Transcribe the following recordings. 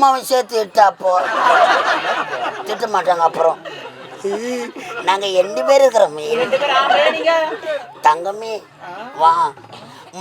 அம்மாவை சேர்த்து இட்டா அப்போ திட்ட மாட்டாங்க அப்புறம். நாங்க ரெண்டு பேர் இருக்கிறோமே. நீங்க? தங்கமே வா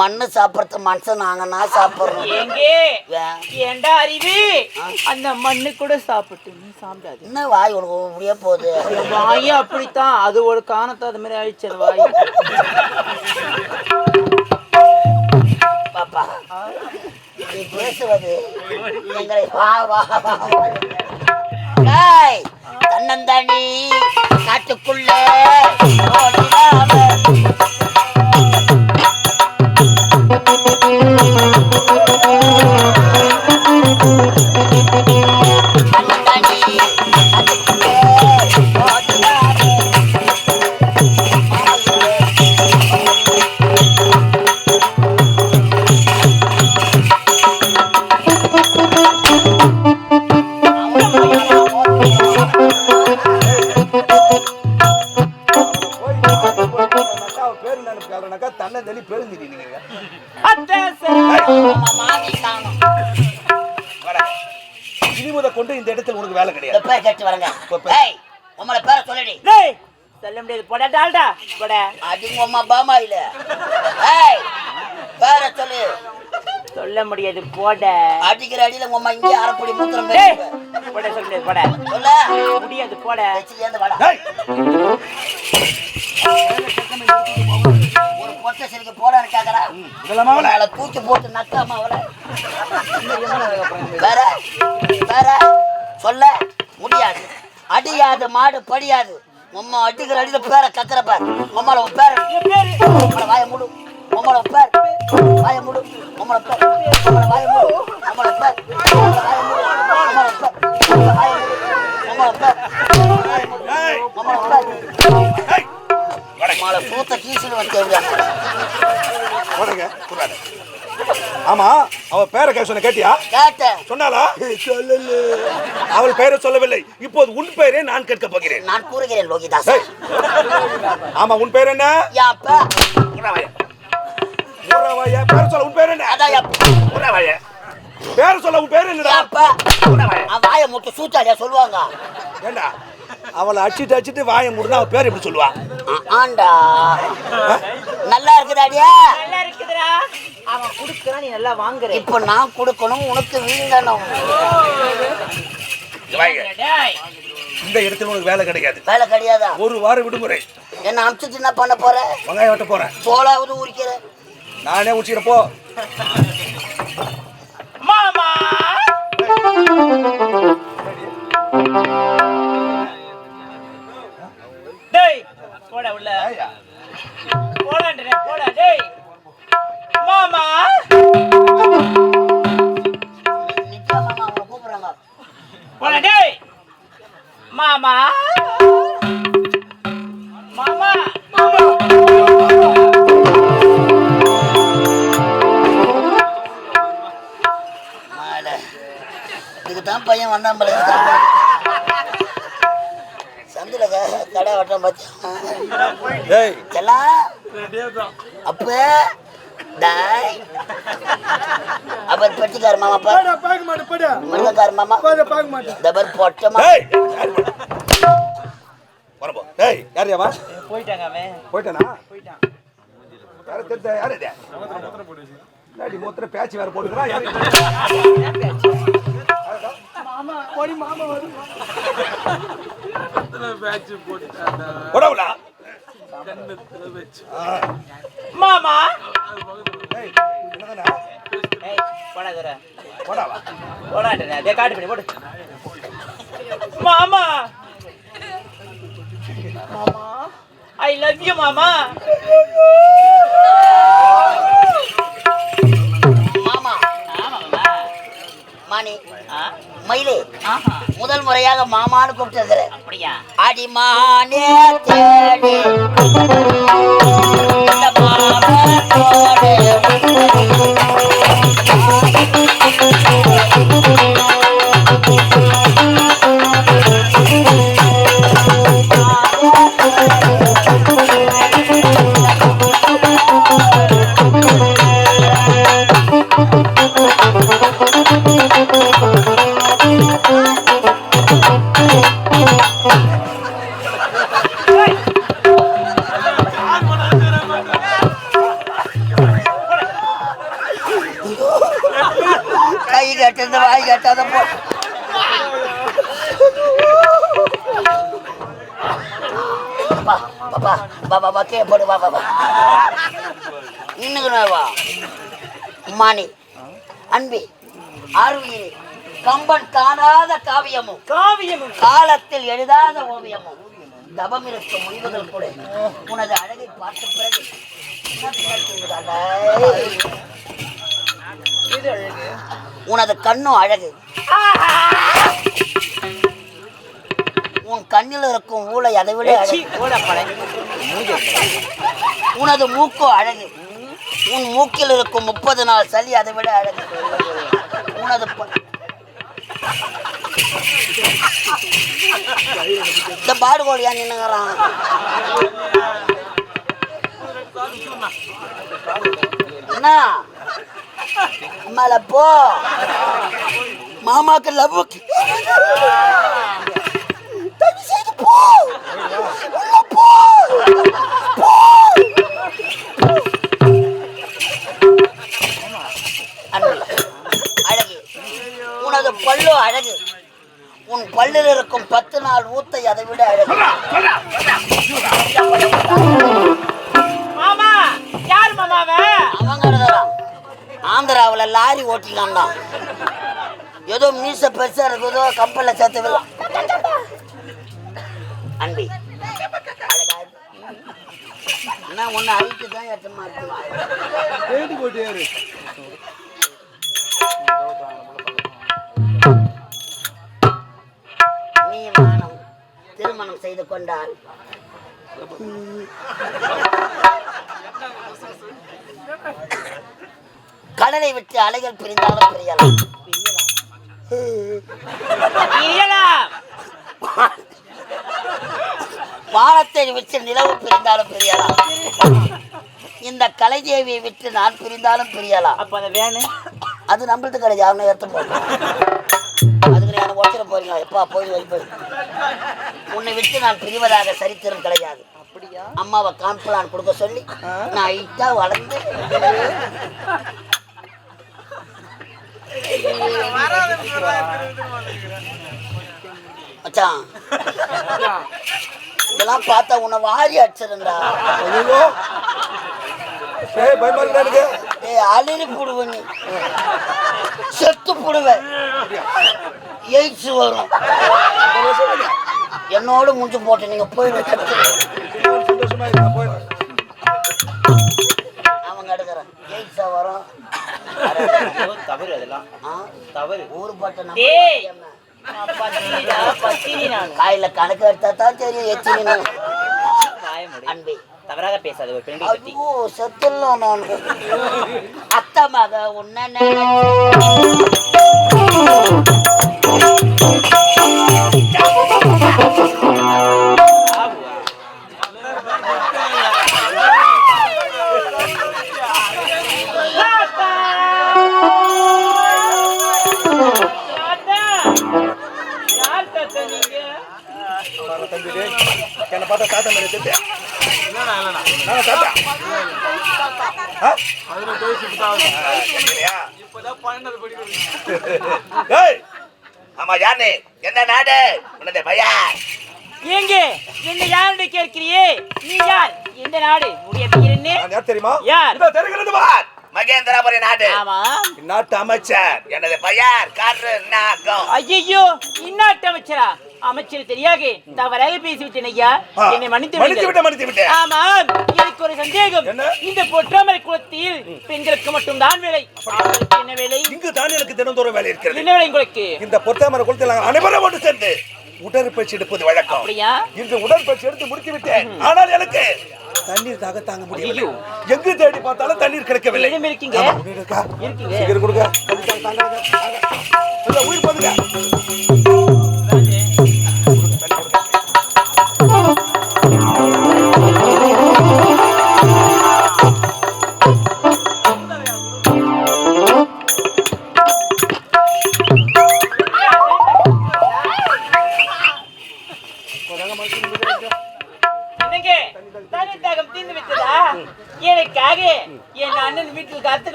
மண்ணு சாப்பிட்றது மனுஷன் நாங்கன்னா சாப்பிட்றோம்? எங்கே? ஏன்? ஏண்டா அறிவு? அந்த மண்ணு கூட சாப்பிட்டு நீ சாப்பிடாது. என்ன வாய் உனக்கு இப்படியே போகுது? என் வாயே அப்படித்தான். அது ஒரு காரணத்தை அது மாதிரி ஆயிடுச்சு வாய். பேசுவது. எங்களை வா வா வா. தன்னந்தானி காட்டுக்குள்ள கிடையாது பேர் கேட்டு வரங்க. ஏய் உங்களை பேரை சொல்லுடி. டேய், சொல்ல முடியாது. போடா டால்டா. போடா. அடிங்க அம்மா பாமா இல்ல ஏய் பேரை சொல்லு. சொல்ல முடியாது. போட. அடிக்கிற அடியில உங்க அம்மா இங்கே அரைப்படி மூத்திரம் டேய், போட சொல்ல முடியாது. போட. சொல்ல. முடியாது போட. வச்சு ஏந்து வாடா. ஒரு பொட்டை சிரிக்க போடான்னு கேக்குறா. இதெல்லாமா அவளை? அவளை தூக்கி போட்டு நக்காம அவளை. வேற வேற சொல்ல. முடியாது அடியாது மாடு படியாது உம்மா அடிக்கிற அடியில் பேரை கத்துற பேர் உம்மால உன் பேர் வாய மூடு உம்மள பேர் வாய முடு உம்மள பேர் வாய முடு உம்மள பேர் உம்மள வாய மூடு பேர் வந்து ஆமா அவ பேரை கேட்க சொன்ன கேட்டியா? கேட்டேன். சொன்னாலா சொல்லல. அவள் பெயரை சொல்லவில்லை. இப்போது உன் பெயரை நான் கேட்க போகிறேன். நான் கூறுகிறேன் லோகிதாஸ். ஆமா உன் பேர் என்ன? என் அப்பா உறவாயா. பேர் சொல்ல உன் பேர் என்ன? உறவாயா. பேர் சொல்ல உன் பேர் என்னடா? என் அப்பா உறவாயா. அவன் வாயை முட்டு சூத்தாடியா சொல்லுவாங்க. ஏண்டா? அவளை அடிச்சிட்டு அடிச்சிட்டு வாயை முடினா அவ பேர் எப்படி சொல்லுவா? ஆண்டா. நல்லா இருக்குதாடியா? நல்லா இருக்குதுடா. அவன் குடுக்கறான் நீ நல்லா வாங்குற. இப்ப நான் கொடுக்கணும் உனக்கு வீங்கணும். இந்த இடத்துல உனக்கு வேலை கிடைக்காது. வேலை கிடையாதா? ஒரு வாரம் விடுமுறை. என்ன அமிச்சிட்டு என்ன பண்ண போற? வெங்காயம் வெட்ட போறேன். சோளாவது உரிக்கிற நானே உச்சிக்கிறேன் போ. மாமா. டேய் போடா உள்ள. போடான்றே போடா டேய். மாமா? மாமா மாமா? மாமா? மாட இதுக்கு தான் பையன் வந்தான் போல சந்தில கடை வட்டம் செல்லாம் அப்ப டாய் அப்ப பெட்டிக்கார மாமா பா பார்க்க மாட்டேன் போடா மிருகக்கார மாமா பார்க்க மாட்டேன் இந்த பேர் பொட்டமா டேய் வரப்போ டேய் யார் யாவா போயிட்டாங்க அவன் போயிட்டானா போயிட்டான் யாரு தெரிஞ்ச யாரு இது டாடி மூத்திர பேச்சு வேற போட்டுக்கிறான் யாரு மாமா வரும் கொடவுலா மாமா டேய் என்னதானே ஏய் போடா தர மாமா! மாமா! ஐ லவ் யூ மாமா மாமா. மாணி மயிலே. முதல் முறையாக மாமான்னு கூப்பிட்டு அப்படியா? அடிமானே தேடி. இந்த மாமனோடு கேட்டாதான் போ. பாப்பா பாப்பா கே போடு வா அன்பி ஆர்வியிலே கம்பன் காணாத காவியமும் காவியமும் காலத்தில் எழுதாத ஓவியமும் தபம் இருக்கும் முடிவுகள் கூட. உனது அழகை பார்த்த பிறகு என்ன? இது அழகு. உனது கண்ணும் அழகு. உன் கண்ணில் இருக்கும் ஊளை அதை விட. உனது மூக்கும் அழகு. உன் மூக்கில் இருக்கும் முப்பது நாள் சளி அதை விட அழகு. உனது இந்த பாடுகோழியா நின்னுங்கிறான். என்ன? போ. போ. அன்பு, அழகு. உனது பல்லு அழகு. உன் பல்லில் இருக்கும் பத்து நாள் ஊத்தை அதை விட அழகு. மாமா யார் மாமாவ? அவங்க ஆந்திராவில் லாரி ஓட்டினான் ஏதோ மீச பெருசா இருக்குதோ கப்பல்ல சேர்த்து விடலாம் அன்பி. என்ன ஒன்று அழித்து தான் ஏற்றமா இருக்கு நீ நானும் திருமணம் செய்து கொண்டால். கடலை விட்டு அலைகள் பிரிந்தாலும் பிரியலாம். இயலாம் வானத்தை விட்டு நிலவு பிரிந்தாலும் பிரியலாம். இந்த கலைதேவியை விட்டு நான் பிரிந்தாலும் பிரியலாம். அப்ப அந்த வேணு. அது நம்மளுக்கு கிடையாது அவனை எடுத்து போகும் அதுக்கு நான் உடச்சிட போறீங்க. எப்பா போய் வை போய். உன்னை விட்டு நான் பிரிவதாக சரித்திரம் கிடையாது. அப்படியா? அம்மாவை காம்ப்ளான் கொடுக்க சொல்லி நான் ஐட்டா வளர்ந்து இதெல்லாம் பார்த்தா உன்னை வாரி அடிச்சிருந்தா ஐயோ ஏய் அலிரி புடுவ நீ. செத்து புடுவேன் எய்ட்ஸ் வரும். என்னோட முடிஞ்சு போட்டு நீங்க போயிடுங்க சந்தோஷமா தவறு அதெல்லாம்? தவறு. ஊரு காயில கணக்கு எடுத்தா தான் தெரியும் எச்சினு. அன்பே. தவறாக பேசாத ஒரு பெண்ணை பத்தி ஐயோ செத்துலாம் நான். அத்தை மக உன்ன பார்த்தா தாத்தா மேலே திட்டு. ஆமா யாரு என்ன நாடு? உனது என்ன யாருன்னு கேட்கிறியே? நீ யார்? எந்த நாடு? உடைய என்ன? தெரியுமா? யார்? இதோ தெரிகிறது. பார், மகேந்திரபுரி நாடு. ஆமா. இந்நாட்டு அமைச்சர். எனது பெயர் காற்று நாகம். ஐயோ இன்னாட்டு அமைச்சரா? அமைச்சர் தெரியாது தவறாக பேசிவிட்டேன் ஐயா. என்னை மன்னித்து மன்னித்து. ஆமாம் எனக்கு ஒரு சந்தேகம்? இந்த பொற்றாமரை குளத்தில் பெண்களுக்கு மட்டும் தான் வேலை. என்ன வேலை? இங்கு தான் எனக்கு தினந்தோறும் வேலை இருக்கிறது. என்ன வேலை உங்களுக்கு? இந்த பொத்தாமரை குளத்தில் அனைவரும் ஒன்று சேர்ந்து உடற்பயிற்சி எடுப்பது வழக்கம். அப்படியா? இன்று உடற்பயிற்சி எடுத்து முடித்து விட்டேன் ஆனால் எனக்கு தண்ணீர் தாக தாங்க முடியவில்லை. ஐயோ. எங்கு தேடி பார்த்தாலும் தண்ணீர் கிடைக்கவில்லை. எதுவும் இருக்கீங்க? ஆமா, இருக்கா? இருக்கீங்க. சீக்கிரம் கொடுங்க. உயிர் போதுங்க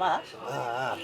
கொண்டிருப்பார் அப்படியா நான்